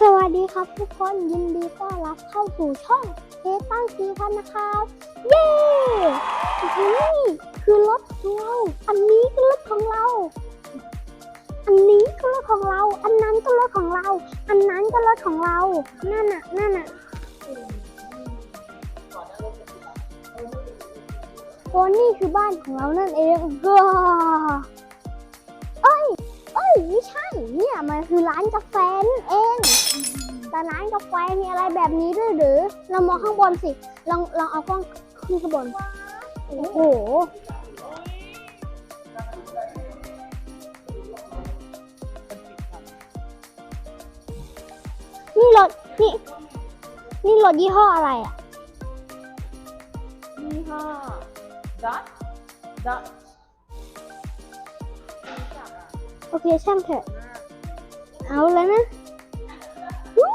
สวัสดีครับทุกคนยินดีต้อนรับเข้าสู่ช่องเทตั้งสีพันนะครับ เย้นี่คือรถของเราอันนี้คือรถของเรา อันนี้ก็รถของเรา อันนั้นก็รถของเรา อันนั้นก็รถของเรานั่นน่ะนั่นน่ะโอ้นี่คือบ้านของเรานั่นเองก็เอ้ยเอ้ย ไม่ใช่ เนี่ยมันคือร้านกาแฟนั่นเอง แต่ร้านกาแฟมีอะไรแบบนี้ด้วยหรือ เรามองข้างบนสิลองลองเอากล้องขึ้นข้างบน โอ้โห นี่รถนี่นี่รถยี่ห้ออะไรอะ ยี่ห้อดัตดัต โอเคช่างเถอะ เอาแล้วนะอุ๊ย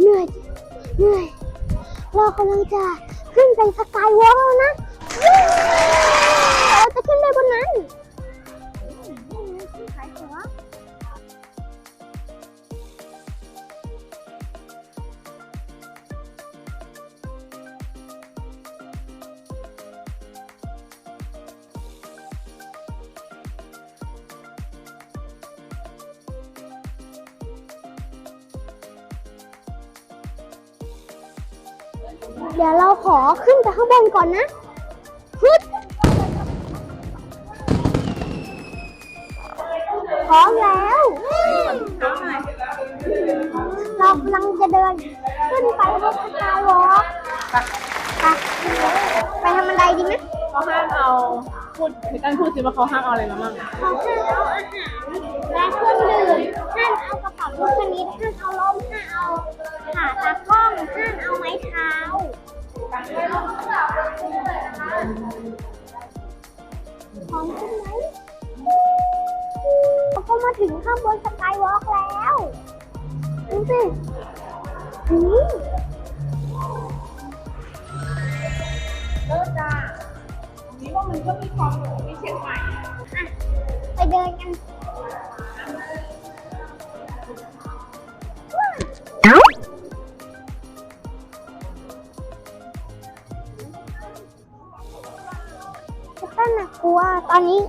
เหนื่อยเหนื่อยเรากำลังจะขึ้นไปสกายวอล์กแล้วนะ เดี๋ยวเราขอขึ้นไปข้างบนก่อนนะฮึดพร้อมแล้ว เรากำลังจะเดินขึ้นไปบนสกายวอล์กไปไปทำอะไรดีไหมเขาห้ามเอาพูดคือตั้งพูดสิว่าเขาห้ามเอาอะไรมาบ้างเขาห้ามเอาอาห อมขึ้นไหมเราก็มาถึงข้างบนสกายวอล์กแล้วดูสิหืมเลิศจ้านี้ว่ามันก็มีความหรูที่เชียงใหม่อะไปเดินกัน ตอนนี้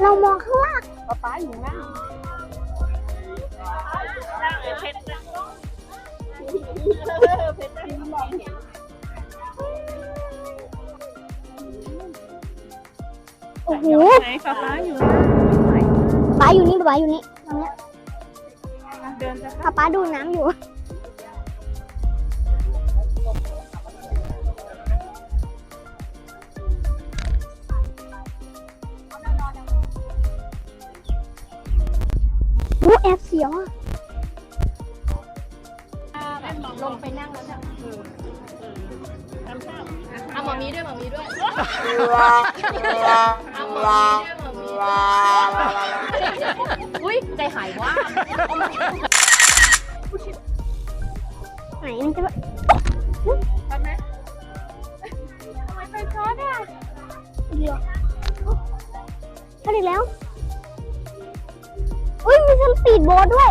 เรามองข้างล่างป๊าป๊าอยู่นั่งเลยเพชรนะเพชรที่ง โอ้โหไหนป๊าป๊าอยู่หน้าป๊าอยู่นี่ป๊าอยู่นี่ตรงเนี้ยเดินจะป๊าป๊าดูน้ำอยู่โอ้แอบเสียวอะลงไปนั่งแล้วเนี่ยเอาหมอมีด้วยหมอมีด้วยเลาลาอุ้ยใจหายว่าไหนมันจะแบบทำไหมทำไมไฟช็อตอะเดี๋ยวช็อตอีกแล้ว อุ้ยมีสปีดโบ๊ทด้วย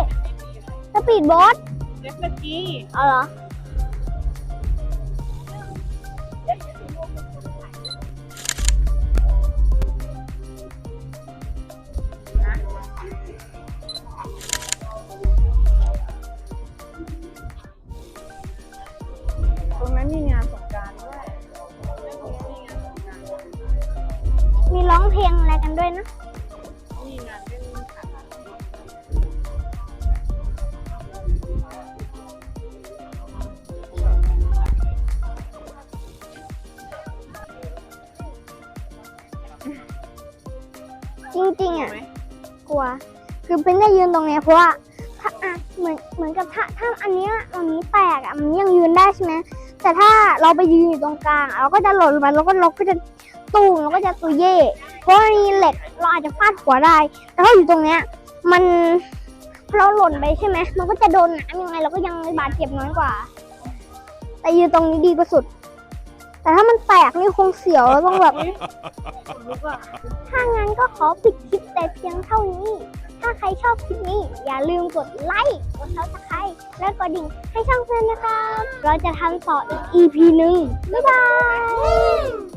สปีดโบ๊ทเด็กเมื่อกี้เอาเหรอ ด้วยนะ มีงานเล่นขันจริงๆอะ กลัว คือเป็นได้ยืนตรงเนี้ยเพราะว่าถ้าอะเหมือนเหมือนกับถ้าถ้าอันเนี้ยตรงนี้แตกอะมันยังยืนได้ใช่ไหม แต่ถ้าเราไปยืนอยู่ตรงกลาง เราก็จะหล่นลงไปแล้วก็เราก็จะตูมเราก็จะตุเย่เพราะมันมีเหล็กเราอาจจะฟาดหัวได้แต่ถ้าอยู่ตรงเนี้ยมันเราหล่นไปใช่ไหมมันก็จะโดนน้ำยังไงเราก็ยังบาดเจ็บน้อยกว่า แต่ยืนตรงนี้ดีกว่าสุด แต่ถ้ามันแตกนี่คงเสียวต้องแบบถ้างั้นก็ขอปิดคลิปแต่เพียงเท่านี้ ถ้าใครชอบคลิปนี้ อย่าลืมกดไลค์กดซับสไคร และกดดิ่งให้ช่องเพื่อนนะครับ เราจะทำต่ออีก EP หนึ่งบ๊ายบาย